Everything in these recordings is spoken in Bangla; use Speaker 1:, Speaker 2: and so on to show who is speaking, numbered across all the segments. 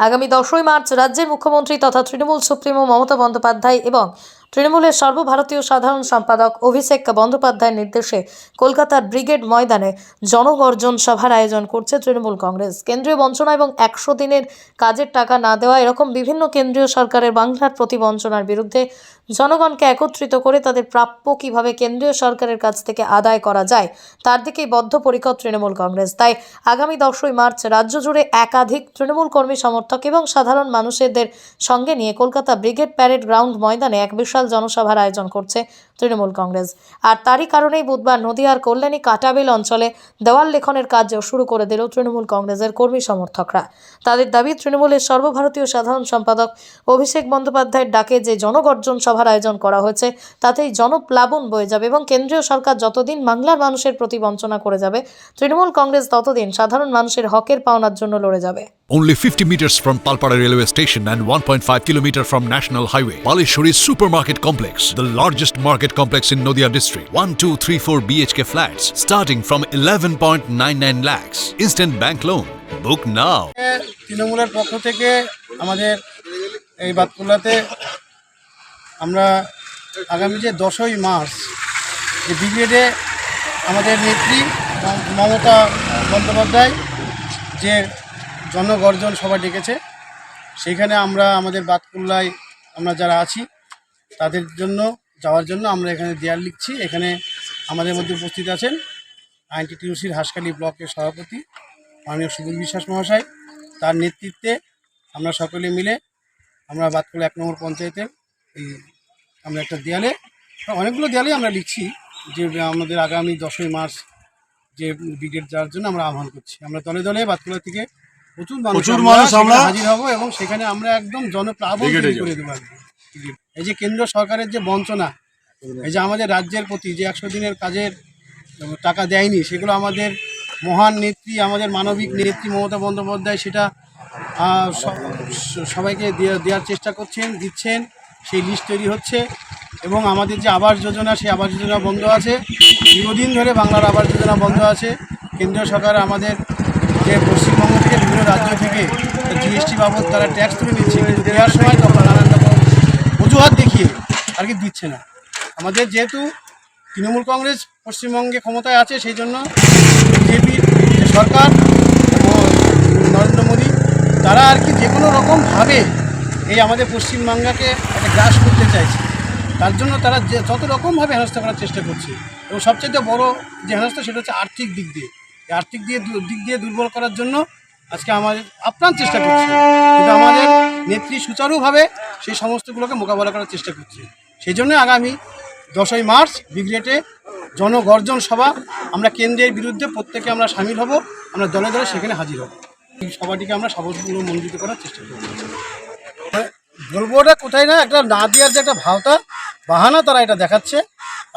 Speaker 1: আগামী দশই মার্চ রাজ্যের মুখ্যমন্ত্রী তথা তৃণমূল সুপ্রিমো মমতা বন্দ্যোপাধ্যায় এবং তৃণমূলের সর্বভারতীয় সাধারণ সম্পাদক অভিষেক বন্দ্যোপাধ্যায়ের নির্দেশে কলকাতার ব্রিগেড ময়দানে জনগর্জন সভার আয়োজন করছে তৃণমূল কংগ্রেস। কেন্দ্রীয় বঞ্চনা এবং একশো দিনের কাজের টাকা না দেওয়া এরকম বিভিন্ন কেন্দ্রীয় সরকারের বাংলার প্রতি বঞ্চনার বিরুদ্ধে জনগণকে একত্রিত করে তাদের প্রাপ্য কীভাবে কেন্দ্রীয় সরকারের কাছ থেকে আদায় করা যায়, তার দিকেই বদ্ধপরিকর তৃণমূল কংগ্রেস। তাই আগামী দশই মার্চ রাজ্য জুড়ে একাধিক তৃণমূল কর্মী সমর্থক এবং সাধারণ মানুষদের সঙ্গে নিয়ে কলকাতা ব্রিগেড প্যারেড গ্রাউন্ড ময়দানে এক বিশাল জনসভার আয়োজন করছে তৃণমূল কংগ্রেস। আর তারই কারণেই বুধবার নদিয়ার কল্যাণী কাটাবিল অঞ্চলে দেওয়াল লেখনের কাজ শুরু করে দিল তৃণমূল কংগ্রেসের কর্মী সমর্থকরা। তাদের দাবি, তৃণমূলের সর্বভারতীয় সাধারণ সম্পাদক অভিষেক বন্দ্যোপাধ্যায়ের ডাকে যে জনগর্জন সভার আয়োজন করা হয়েছে, তাতেই জনপ্লাবন বয়ে যাবে এবং কেন্দ্রীয় সরকার যতদিন বাংলার মানুষের প্রতি বঞ্চনা করে যাবে, তৃণমূল কংগ্রেস ততদিন সাধারণ মানুষের হকের পাওনার জন্য লড়ে যাবে।
Speaker 2: Only 50 meters from Palpara railway station and 1.5 kilometer from National Highway. Palishuri Supermarket Complex, the largest market complex in Noida district. 1, 2, 3, 4 BHK flats starting from 11.99 lakhs. Instant bank loan. Book now.
Speaker 3: তৃণমূলের পক্ষ থেকে আমাদের এই বাতকুল্লাতে আমরা আগামী যে দশই মার্চ যে ব্রিগেডে আমাদের নেত্রী মমতা বন্দ্যোপাধ্যায় যে জনগর্জন সভা ডেকেছে। সেইখানে আমরা আমাদের বাতকুল্লায় আমরা যারা আছি, তাদের জন্য, যাওয়ার জন্য আমরা এখানে দেয়াল লিখছি। এখানে আমাদের মধ্যে উপস্থিত আছেন আইনটিটিউসির হাসখালী ব্লকের সভাপতি মাননীয় সুবল বিশ্বাস মহাশয়। তার নেতৃত্বে আমরা সকলে মিলে আমরা বাতকুলা এক নম্বর পঞ্চায়েতের এই আমরা একটা দেয়ালে, অনেকগুলো দেয়ালে আমরা লিখছি যে আমাদের আগামী দশই মার্চ যে ব্রিগেড যাওয়ার জন্য আমরা আহ্বান করছি। আমরা দলে দলে বাতকুলা থেকে প্রচুর মানুষ আমরা হাজির হব এবং সেখানে আমরা একদম জনপ্লাবন করে দেবো এই যে কেন্দ্র সরকারের যে বঞ্চনা এই যে আমাদের রাজ্যের প্রতি যে একশো দিনের কাজের টাকা দেয়নি সেগুলো আমাদের মহান নেত্রী আমাদের মানবিক নেত্রী মমতা বন্দ্যোপাধ্যায় সেটা সবাইকে দেওয়ার চেষ্টা করছেন দিচ্ছেন সেই লিস্ট তৈরি হচ্ছে। এবং আমাদের যে আবাস যোজনা সেই আবাস যোজনা বন্ধ আছে। দীর্ঘদিন ধরে বাংলার আবাস যোজনা বন্ধ আছে। কেন্দ্রীয় সরকার আমাদের যে পশ্চিমবঙ্গ থেকে বিভিন্ন রাজ্য থেকে জিএসটি বাবদ তারা ট্যাক্স তুলে নিচ্ছে, কিন্তু দেওয়ার সময় তখন নানান রকম অজুহাত দেখিয়ে আর কি দিচ্ছে না। আমাদের যেহেতু তৃণমূল কংগ্রেস পশ্চিমবঙ্গে ক্ষমতায় আছে, সেই জন্য বিজেপির যে সরকার নরেন্দ্র মোদী, তারা আর কি যে কোনো রকমভাবে এই আমাদের পশ্চিমবাংলাকে একটা গ্রাস করতে চাইছে। তার জন্য তারা যে যত রকমভাবে হেনস্থা করার চেষ্টা করছে, এবং সবচেয়ে বড় যে হেনস্থা, সেটা হচ্ছে আর্থিক দিক দিয়ে। আর্থিক দিয়ে দিক দিয়ে দুর্বল করার জন্য আজকে আমাদের আপ্রাণ চেষ্টা করছে। কিন্তু আমাদের নেত্রী সুচারুভাবে সেই সমস্তগুলোকে মোকাবেলা করার চেষ্টা করছে। সেই জন্য আগামী দশই মার্চ ব্রিগেডে জনগর্জন সভা, আমরা কেন্দ্রের বিরুদ্ধে প্রত্যেকে আমরা সামিল হব, আমরা দলে দলে সেখানে হাজির হব। এই সভাটিকে আমরা সাবসগুলো মনোনীত করার চেষ্টা করব। বলব ওটা কোথায় না, একটা না দেওয়ার যে একটা ভাওতা, বাহানা তারা এটা দেখাচ্ছে।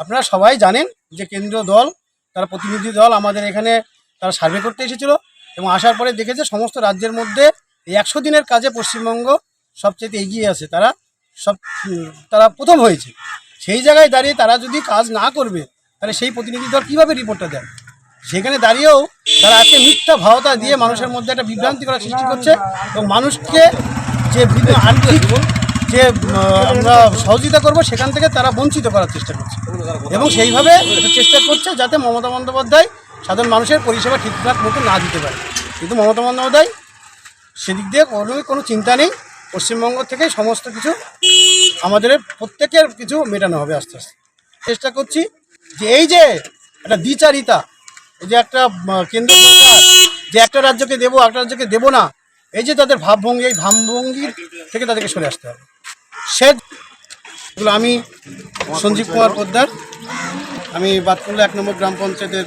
Speaker 3: আপনারা সবাই জানেন যে কেন্দ্রীয় দল, তারা প্রতিনিধি দল, আমাদের এখানে তারা সার্ভে করতে এসেছিল এবং আসার পরে দেখেছে সমস্ত রাজ্যের মধ্যে এই একশো দিনের কাজে পশ্চিমবঙ্গ সবচেয়ে এগিয়ে আছে। তারা সব, তারা প্রথম হয়েছে। সেই জায়গায় দাঁড়িয়ে তারা যদি কাজ না করবে, তাহলে সেই প্রতিনিধি দল কীভাবে রিপোর্টটা দেয়? সেখানে দাঁড়িয়েও তারা আজকে মিথ্যা ভাওতা দিয়ে মানুষের মধ্যে একটা বিভ্রান্তি করার সৃষ্টি করছে এবং মানুষকে যে আর্থিক যে আমরা সহযোগিতা করব, সেখান থেকে তারা বঞ্চিত করার চেষ্টা করছে। এবং সেইভাবে চেষ্টা করছে যাতে মমতা বন্দ্যোপাধ্যায় সাধারণ মানুষের পরিষেবা ঠিকঠাক মতো না দিতে পারে। কিন্তু মমতা বন্দ্যোপাধ্যায় সেদিক দিয়ে কোনো কোনো চিন্তা নেই। পশ্চিমবঙ্গ থেকে সমস্ত কিছু আমাদের প্রত্যেকের কিছু মেটানো হবে আস্তে আস্তে। চেষ্টা করছি যে এই যে একটা দ্বিচারিতা, এই যে একটা কেন্দ্র সরকার, যে একটা রাজ্যকে দেবো একটা রাজ্যকে দেবো না, এই যে তাদের ভাবভঙ্গি, এই ভাবভঙ্গির থেকে তাদেরকে সরে আসতে হবে। সে আমি সঞ্জীব কুমার পোদ্দার, আমি বাতকুল্লা এক নম্বর গ্রাম পঞ্চায়েতের